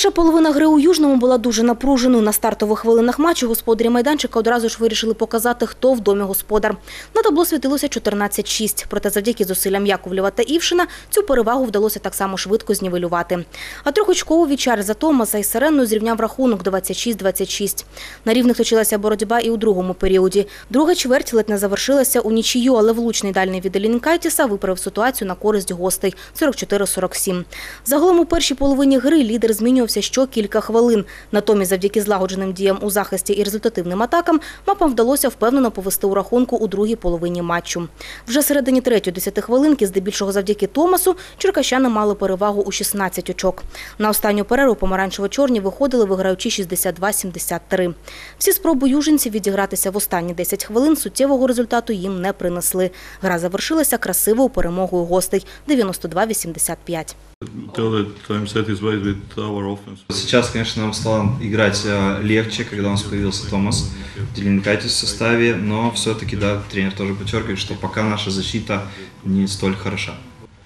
Перша половина гри у Южному була дуже напруженою. На стартових хвилинах матчу господарі майданчика одразу ж вирішили показати, хто в домі господар. На табло світилося 14-6. Проте завдяки зусиллям Яковлєва та Івшина цю перевагу вдалося так само швидко знівелювати. А трьохочкову від Чарльза Томаса із Сиренною зрівняв рахунок 26-26. На рівних точилася боротьба і у другому періоді. Друга чверть ледь не завершилася у нічию, але влучний дальний від Елінкайтіса виправив ситуацію на користь гостей – 44-47. Загалом у першій половині гри лідер змінювався що кілька хвилин. Натомість, завдяки злагодженим діям у захисті і результативним атакам, мапам вдалося впевнено повести у рахунку у другій половині матчу. Вже середині третьої десятихвилинки, здебільшого завдяки Томасу, черкащани мали перевагу у 16 очок. На останню перерву помаранчево-чорні виходили, виграючи 62-73. Всі спроби южинців відігратися в останні 10 хвилин суттєвого результату їм не принесли. Гра завершилася красивою перемогою гостей – 92-85. Сейчас, конечно, нам стало играть э, легче, когда у нас появился Томас Деленкайтис в составе, но все-таки, да, тренер тоже подчеркивает, что пока наша защита не столь хороша.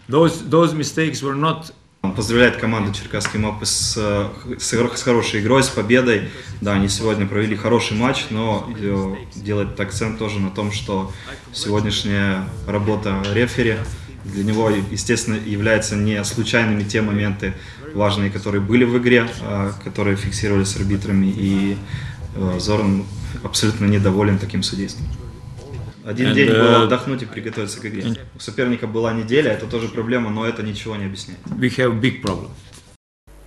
Those those mistakes were not поздравляет команду Черкасский МАП с, э, с, с хорошей игрой, с победой. Да, они сегодня провели хороший матч, но э, делает акцент тоже на том, что сегодняшняя работа рефери для него, естественно, являются не случайными те моменты важные, которые были в игре, а, которые фиксировались арбитрами, и э, Зоран абсолютно недоволен таким судейством. Один And, день uh, было отдохнуть и приготовиться к игре. У соперника была неделя, это тоже проблема, но это ничего не объясняет. we have big problem.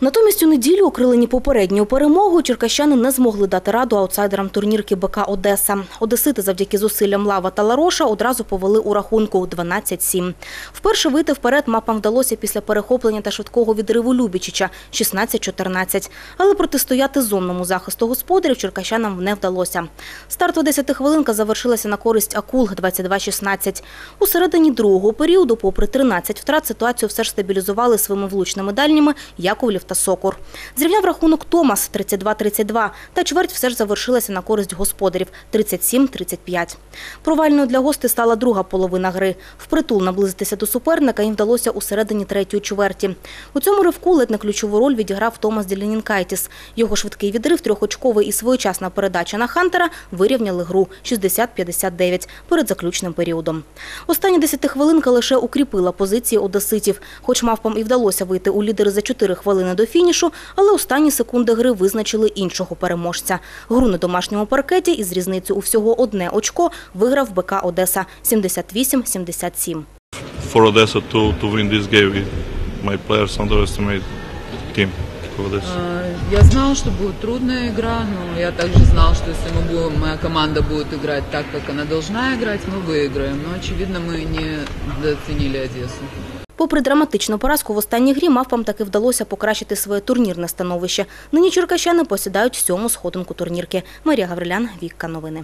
Натомість у неділю, окрилені попередньою перемогою, черкащани не змогли дати раду аутсайдерам турнірки БК Одеса. Одесити завдяки зусиллям Лава та Лароша одразу повели у рахунку 12-7. Вперше вийти вперед мапам вдалося після перехоплення та швидкого відриву Любічича 16-14. Але протистояти зонному захисту господарів черкащанам не вдалося. Стартова 10 хвилинка завершилася на користь Акул 22-16. У середині другого періоду, попри 13 втрат, ситуацію все ж стабілізували своїми влучними дальніми Яковлів та Сокур. Зрівняв рахунок Томас 32-32, та чверть все ж завершилася на користь господарів 37-35. Провальною для гостей стала друга половина гри. Впритул наблизитися до суперника їм вдалося у середині третьої чверті. У цьому ривку ледь не ключову роль відіграв Томас Ділянінкайтіс. Його швидкий відрив, трьохочковий і своєчасна передача на Хантера вирівняли гру 60-59 перед заключним періодом. Остання десятихвилинка лише укріпила позиції одеситів. Хоч мавпам і вдалося вийти у лідери за 4 хвилини до фінішу, але останні секунди гри визначили іншого переможця. Гру на домашньому паркеті із різницею у всього одне очко виграв БК Одеса 78-77. For Odessa to, to win this game, we, my players underestimate team of Odessa. А, Я знал, что будет трудная игра, но я также знал, что если мы будем, моя команда будет играть так, как она должна играть, мы выиграем. Но, очевидно, мы не доценили Одессу. Попри драматичну поразку в останній грі, мавпам таки вдалося покращити своє турнірне становище. Нині черкащани посідають сьому сходинку турнірки. Марія Гаврилян, Вікка Новини.